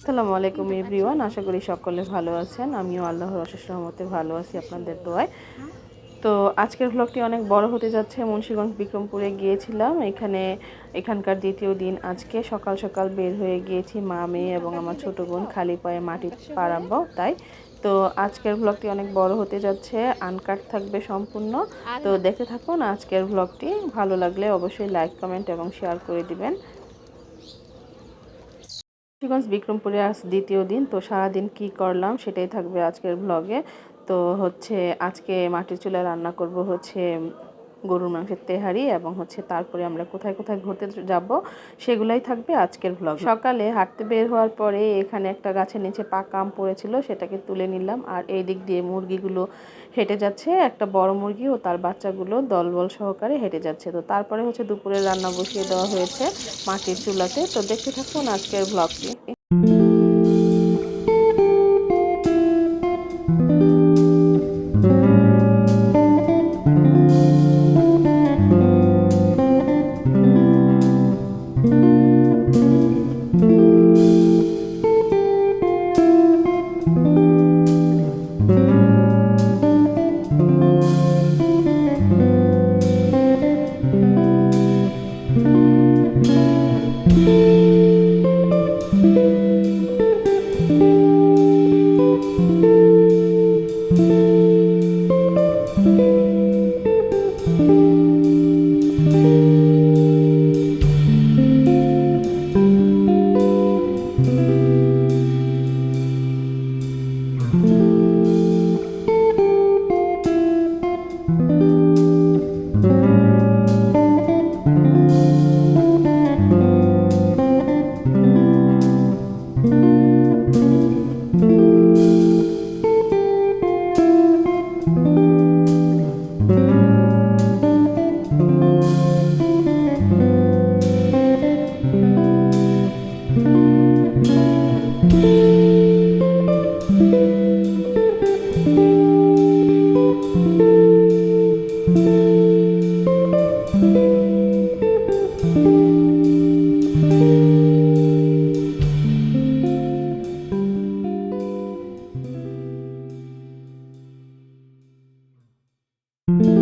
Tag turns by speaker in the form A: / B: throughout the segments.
A: আসসালামু আলাইকুম এভরিওয়ান, আশা করি সকলে ভালো আছেন। আমিও আল্লাহর অশেষ রহমতে ভালো আছি আপনাদের দোয়ায়। তো আজকের ভ্লগটি অনেক বড় হতে যাচ্ছে, মুন্সিগঞ্জ বিক্রমপুরে গিয়েছিলাম। এখানে এখানকার দ্বিতীয় দিন আজকে সকাল সকাল বের হয়ে গিয়েছি মা, মেয়ে এবং আমার ছোট বোন খালি পায়ে মাটি পাড়াবো তাই। তো আজকের ভ্লগটি অনেক বড় হতে যাচ্ছে আনকাট থাকবে সম্পূর্ণ। তো দেখতে থাকুন আজকের ভ্লগটি ভালো লাগলে অবশ্যই লাইক কমেন্ট এবং শেয়ার করে দিবেন। মুন্সিগঞ্জ বিক্রমপুরে আজ দ্বিতীয় দিন, তো সারাদিন কি করলাম সেটাই থাকবে আজকের ব্লগে তো হচ্ছে আজকে মাটির চুলায় রান্না করব হচ্ছে গরুর মাংসের তেহারি এবং হচ্ছে তারপরে আমরা কোথায় কোথায় ঘুরতে যাব সেগুলাই থাকবে আজকের ব্লগ সকালে হাঁটতে বের হওয়ার পরে এখানে একটা গাছের নিচে পাকা আম পড়েছিল, সেটাকে তুলে নিলাম। আর এই দিক দিয়ে মুরগিগুলো হেঁটে যাচ্ছে, একটা বড় মুরগি ও তার বাচ্চাগুলো দলবল সহকারে হেঁটে যাচ্ছে। তো তারপরে হচ্ছে দুপুরে রান্না বসিয়ে দেওয়া হয়েছে মাটির চুলাতে। তো দেখতে থাকুন আজকের ব্লগটি এখানে বিরিয়ানি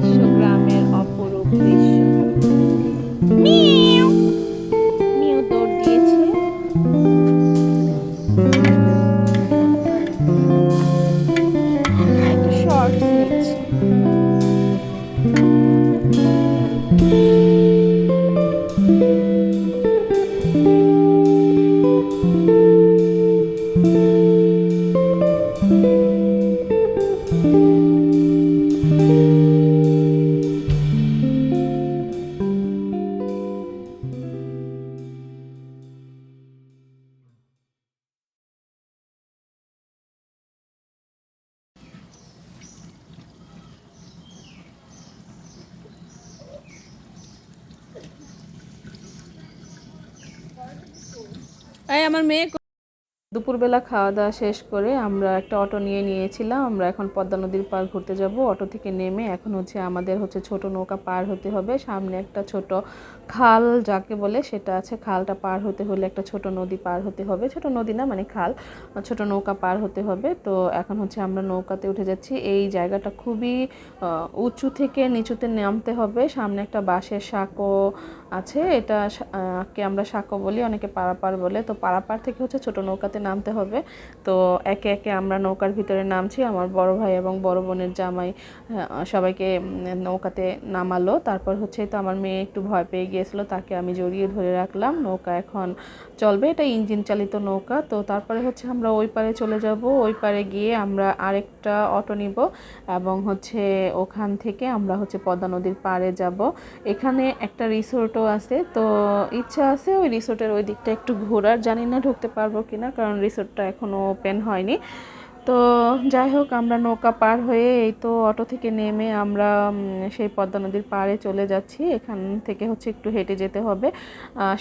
A: সুন্দর গ্রামের মেয়ে কো- দুপুরবেলা খাওয়া দাওয়া শেষ করে আমরা একটা অটো নিয়ে নিয়েছিলাম। আমরা এখন পদ্মা নদীর পার ঘুরতে যাব। অটো থেকে নেমে এখন হচ্ছে আমাদের হচ্ছে ছোট নৌকা পার হতে হবে। সামনে একটা ছোট খাল যাকে বলে সেটা আছে। খালটা পার হতে হলে একটা ছোট নদী পার হতে হবে। ছোট নদী না মানে খাল, ছোট নৌকা পার হতে হবে। তো এখন হচ্ছে আমরা নৌকাতে উঠে যাচ্ছি। এই জায়গাটা খুবই উঁচু থেকে নিচুতে নামতে হবে। সামনে একটা বাঁশের সাঁকো আছে। এটা কে আমরা সাঁকো বলি, অনেকে পারাপার বলে। তো পারাপার থেকে হচ্ছে ছোট নৌকাতে নামতে হবে। তো একে একে আমরা নৌকার ভিতরে নামছি। আমার বড় ভাই এবং বড় বোনের জামাই সবাইকে নৌকাতে নামালো। তারপর হচ্ছে তো আমার মেয়ে একটু ভয় পেয়ে গিয়েছিল, তাকে আমি জড়িয়ে ধরে রাখলাম। নৌকা এখন চলবে। এটা ইঞ্জিন চালিত নৌকা। তো তারপরে হচ্ছে আমরা ওই পারে চলে যাব। ওই পারে গিয়ে আমরা আরেকটা অটো নিব এবং হচ্ছে ওখান থেকে আমরা হচ্ছে পদ্মা নদীর পাড়ে যাব। এখানে একটা রিসোর্টও আছে। তো ইচ্ছা আছে ওই রিসোর্টের ওই দিকটা একটু ঘোরার। জানি না ঢুকতে পারব কিনা, কারণ রিসোর্টটা এখনও ওপেন হয়নি। তো যাই হোক, আমরা নৌকা পার হয়ে এই তো অটো থেকে নেমে আমরা সেই পদ্মা নদীর পাড়ে চলে যাচ্ছি। এখান থেকে হচ্ছে একটু হেঁটে যেতে হবে।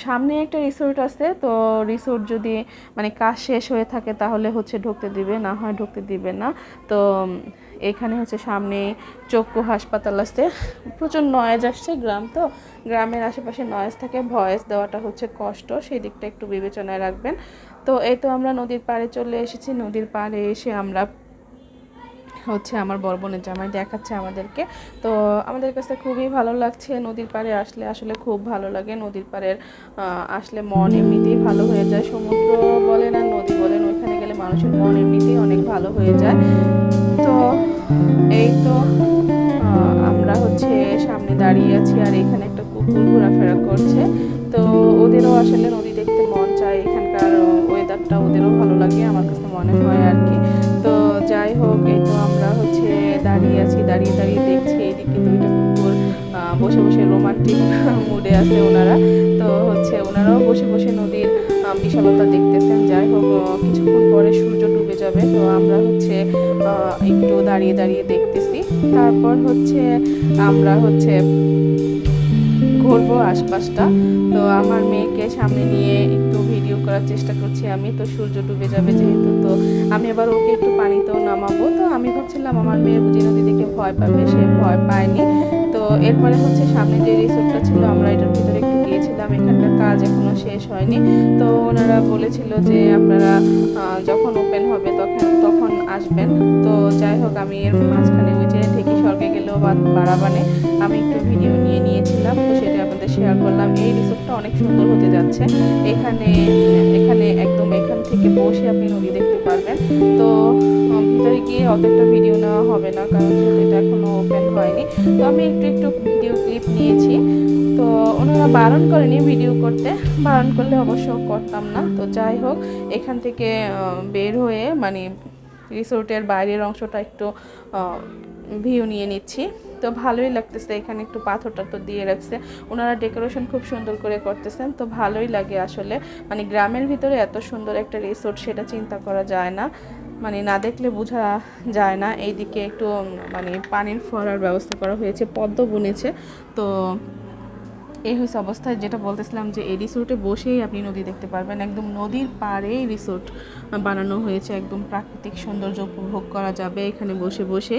A: সামনে একটা রিসোর্ট আছে। তো রিসোর্ট যদি মানে কাজ শেষ হয়ে থাকে তাহলে হচ্ছে ঢুকতে দিবে, না হয় ঢুকতে দিবে না। তো এখানে হচ্ছে সামনে চক্ষু হাসপাতাল আছে। প্রচুর নয়েজ আসছে গ্রাম তো। গ্রামের আশেপাশে নয়েজ থাকে, ভয়েস দেওয়াটা হচ্ছে কষ্ট। সেই দিকটা একটু বিবেচনায় রাখবেন। তো এই তো আমরা নদীর পাড়ে চলে এসেছি। নদীর পাড়ে এসে আমরা হচ্ছে আমার বড় বোনের জামাই দেখাচ্ছে আমাদেরকে। তো আমাদের কাছে খুবই ভালো লাগছে নদীর পাড়ে আসলে। আসলে খুব ভালো লাগে নদীর পাড়ের আসলে মন এমনিতেই ভালো হয়ে যায়। সমুদ্র বলেন আর নদী বলেন, ওইখানে গেলে মানুষের মন এমনিতেই অনেক ভালো হয়ে যায়। তো এই তো আমরা হচ্ছে সামনে দাঁড়িয়ে আছি আর এখানে একটা কুকুর ঘোরাফেরা করছে। তো ওদেরও আসলে ওয়েদারটা ওদেরও ভালো লাগে, আমার কাছে মনে হয় আর কি। তো যাই হোক, এই তো আমরা হচ্ছে দাঁড়িয়ে আছি, দাঁড়িয়ে দাঁড়িয়ে দেখছি এইদিকে দুইটা কুকুর বসে বসে রোমান্টিক মুডে আছে ওনারা। তো হচ্ছে ওনারাও বসে বসে নদীর বিশালতা দেখতেছেন। যাই হোক কিছুক্ষণ পরে সূর্য ডুবে যাবে। তো আমরা হচ্ছে একটু দাঁড়িয়ে দাঁড়িয়ে দেখতেছি। তারপর হচ্ছে আমরা হচ্ছে ঘুরবো আশপাশটা। তো আমার মেয়েকে সামনে নিয়ে একটু ভিডিও করার চেষ্টা করছি আমি। তো সূর্য ডুবে যাবে যেহেতু, তো আমি এবার ওকে একটু পানিতেও নামাবো। তো আমি ভাবছিলাম আমার মেয়ে বুঝি নদী দেখে ভয় পাবে, সে ভয় পায়নি। তো এরপরে হচ্ছে সামনে যে রিসোর্টটা ছিল, আমরা এটার ভিতরে একটু গিয়েছিলাম। এখানকার কাজ এখনও শেষ হয়নি। তো ওনারা বলেছিল যে আপনারা যখন ওপেন হবে তখন তখন আসবেন। তো যাই হোক, আমি এর মাঝখানে ওই যে ঢেকি স্বর্গে গেলেও বা বাড়াবানে আমি একটু ভিডিও নিয়ে নিয়েছিলাম, তো সেটা আপনাদের শেয়ার করলাম। এই রিসোর্টটা অনেক সুন্দর হতে যাচ্ছে। এখানে এখানে একদম এখান থেকে বসে আপনি নদী দেখতে পারবেন। তো ভিতরে গিয়ে অত একটা ভিডিও নেওয়া হবে না, কারণ এটা এখনও ওপেন হয়নি। তো আমি একটু একটু ভিডিও ক্লিপ নিয়েছি। তো ওনারা বারণ করেনি ভিডিও করতে। বারণ করলে অবশ্য করতাম না। তো যাই হোক, এখান থেকে বের হয়ে মানে রিসোর্টের বাইরের অংশটা একটু ভিউ নিয়ে নিচ্ছি। তো ভালোই লাগতেছে, এখানে একটু পাথর টাথর দিয়ে রাখছে। ওনারা ডেকোরেশন খুব সুন্দর করে করতেছেন, তো ভালোই লাগে আসলে। মানে গ্রামের ভিতরে এত সুন্দর একটা রিসোর্ট সেটা চিন্তা করা যায় না। মানে না দেখলে বোঝা যায় না। এইদিকে একটু মানে পানির ফোয়ারার ব্যবস্থা করা হয়েছে, পদ্ম বুনেছে। তো এই হয়েছে অবস্থায় যেটা বলতেছিলাম যে এই রিসোর্টে বসেই আপনি নদী দেখতে পারবেন। একদম নদীর পাড়েই রিসোর্ট বানানো হয়েছে। একদম প্রাকৃতিক সৌন্দর্য উপভোগ করা যাবে এখানে বসে বসে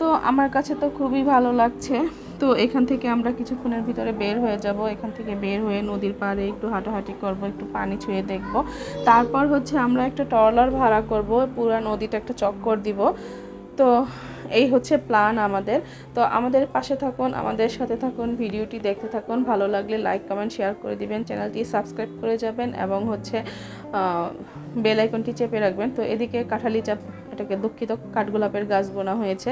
A: তো আমার কাছে তো খুবই ভালো লাগছে। তো এখান থেকে আমরা কিছুক্ষণের ভিতরে বের হয়ে যাব। এখান থেকে বের হয়ে নদীর পাড়ে একটু হাঁটাহাঁটি করব, একটু পানি ছুঁয়ে দেখব। তারপর হচ্ছে আমরা একটা ট্রলার ভাড়া করব, পুরো নদীটা একটা চক্কর দিব। তো এই হচ্ছে প্ল্যান আমাদের। তো আমাদের পাশে থাকুন, আমাদের সাথে থাকুন, ভিডিওটি দেখতে থাকুন। ভালো লাগলে লাইক, কমেন্ট, শেয়ার করে দিবেন। চ্যানেলটি সাবস্ক্রাইব করে যাবেন এবং হচ্ছে বেল আইকনটি চেপে রাখবেন। তো এদিকে কাঁঠালি চাপ এটাকে দুঃখিত, কাঠগোলাপের গাছ বোনা হয়েছে।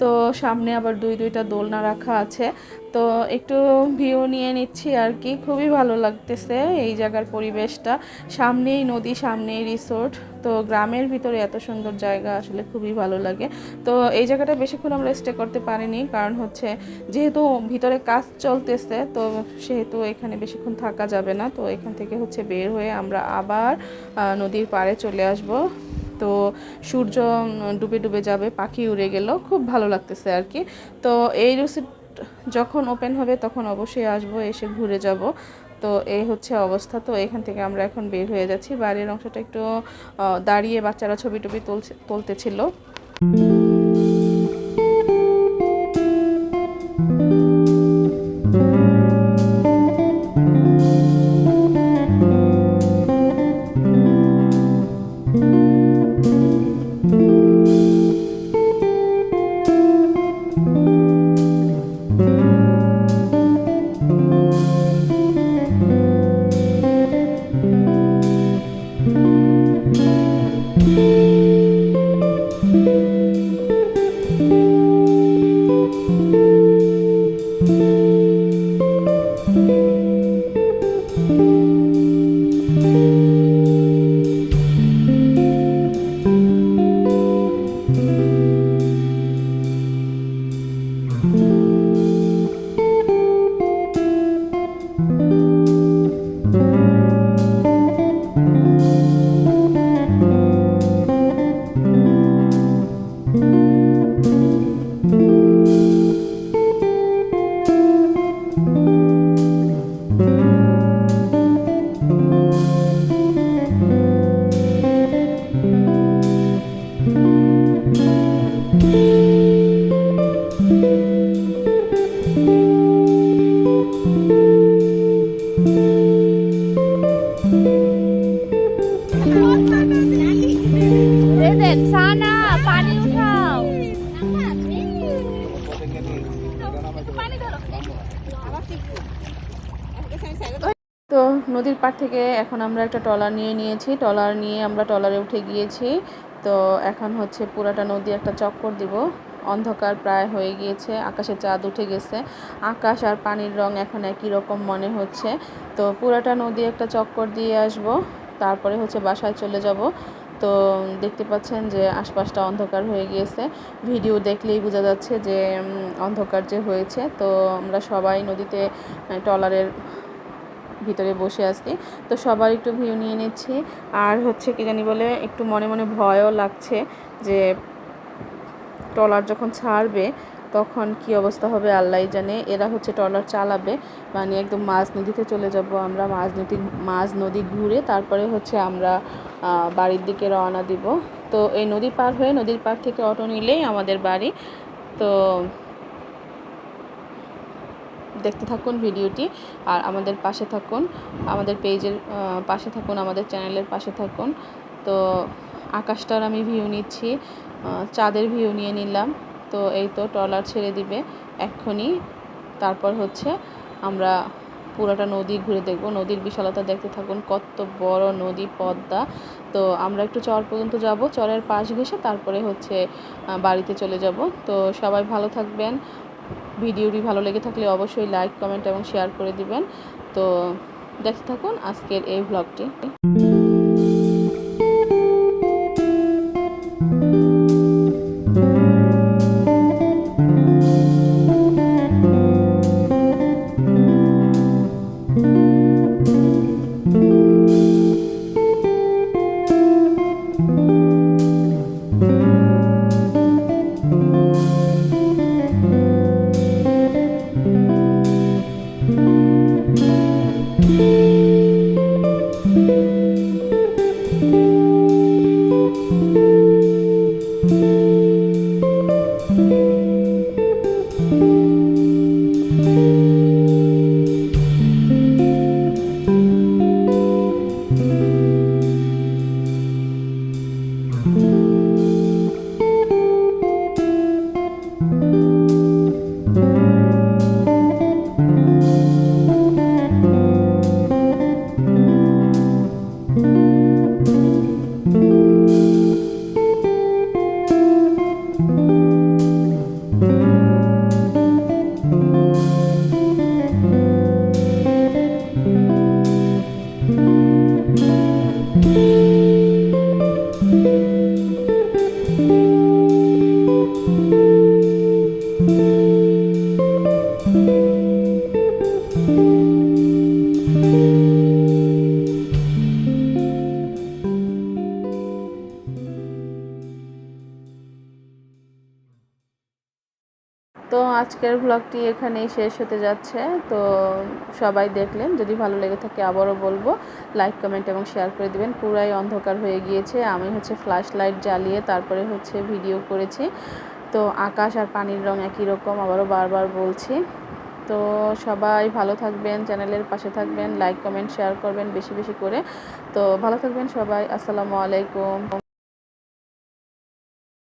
A: তো সামনে আবার দুই, দুইটা দোলনা রাখা আছে। তো একটু ভিউ নিয়ে নিচ্ছি আর কি। খুবই ভালো লাগতেছে এই জায়গার পরিবেশটা। সামনেই নদী, সামনেই রিসোর্ট তো গ্রামের ভিতরে এত সুন্দর জায়গা আসলে খুবই ভালো লাগে। তো এই জায়গাটা বেশিক্ষণ আমরা স্টে করতে পারিনি কারণ হচ্ছে যেহেতু ভিতরে কাজ চলতেছে, তো সেহেতু এখানে বেশিক্ষণ থাকা যাবে না। তো এখান থেকে হচ্ছে বের হয়ে আমরা আবার নদীর পাড়ে চলে আসব। তো সূর্য ডুবে ডুবে যাবে, পাখি উড়ে গেল, খুব ভালো লাগতেছে আর কি। তো এই রসিদ যখন ওপেন হবে তখন অবশ্যই আসব, এসে ঘুরে যাব। তো এই হচ্ছে অবস্থা। তো এখান থেকে আমরা এখন বের হয়ে যাচ্ছি। বাড়ির অংশটা একটু দাঁড়িয়ে বাচ্চারা ছবি টবি তুলছে, তুলতেছিল। থেকে এখন আমরা একটা ট্রলার নিয়ে নিয়েছি। ট্রলার নিয়ে আমরা ট্রলারে উঠে গিয়েছি। তো এখন হচ্ছে পুরাটা নদী একটা চক্কর দিব। অন্ধকার প্রায় হয়ে গিয়েছে, আকাশে চাঁদ উঠে গেছে। আকাশ আর পানির রং এখন একই রকম মনে হচ্ছে। তো পুরাটা নদী একটা চক্কর দিয়ে আসব, তারপরে হচ্ছে বাসায় চলে যাব। তো দেখতে পাচ্ছেন যে আশপাশটা অন্ধকার হয়ে গিয়েছে। ভিডিও দেখলেই বোঝা যাচ্ছে যে অন্ধকার যে হয়েছে। তো আমরা সবাই নদীতে ট্রলারের ভিতরে বসে আছি। তো সবার একটু ভিউ নিয়ে নিচ্ছি। আর হচ্ছে কি জানি বলে, একটু মনে মনে ভয়ও লাগছে যে ট্রলার যখন ছাড়বে, তখন কি অবস্থা হবে আল্লাহ জানে। এরা হচ্ছে ট্রলার চালাবে মানে একদম মাঝ নদীতে চলে যাব আমরা, মাঝ নদী মাঝ নদী ঘুরে তারপরে হচ্ছে আমরা বাড়ির দিকে রওনা দিব। তো এই নদী পার হয়ে নদীর পার থেকে অটো নিলেই আমাদের বাড়ি। তো দেখতে থাকুন ভিডিওটি আর আমাদের পাশে থাকুন, আমাদের পেজের পাশে থাকুন, আমাদের চ্যানেলের পাশে থাকুন। তো আকাশটার আমি ভিউ নিচ্ছি চাঁদের ভিউ নিয়ে নিলাম। তো এই তো ট্রলার ছেড়ে দিবে এক্ষুনি। তারপর হচ্ছে আমরা পুরোটা নদী ঘুরে দেখব। নদীর বিশালতা দেখতে থাকুন, কত বড় নদী, পদ্মা। তো আমরা একটু চর পর্যন্ত যাব, চরের পাশ ঘেসে তারপরে হচ্ছে বাড়িতে চলে যাব। তো সবাই ভালো থাকবেন। ভিডিওটি ভালো লেগে থাকলে অবশ্যই লাইক কমেন্ট এবং শেয়ার করে দিবেন। তো দেখতে থাকুন আজকের এই ব্লগটি তো আজকের ব্লগটি এখানেই শেষ হতে যাচ্ছে। তো সবাই দেখলেন, যদি ভালো লেগে থাকে আবারও বলব লাইক কমেন্ট এবং শেয়ার করে দিবেন। পুরাই অন্ধকার হয়ে গিয়েছে। আমি হচ্ছে ফ্ল্যাশ লাইট জ্বালিয়ে তারপরে হচ্ছে ভিডিও করেছি। তো আকাশ আর পানির রং একই রকম, আবারও বারবার বলছি। তো সবাই ভালো থাকবেন, চ্যানেলের পাশে থাকবেন লাইক কমেন্ট শেয়ার করবেন বেশি বেশি করে। তো ভালো থাকবেন সবাই। আসসালামু আলাইকুম।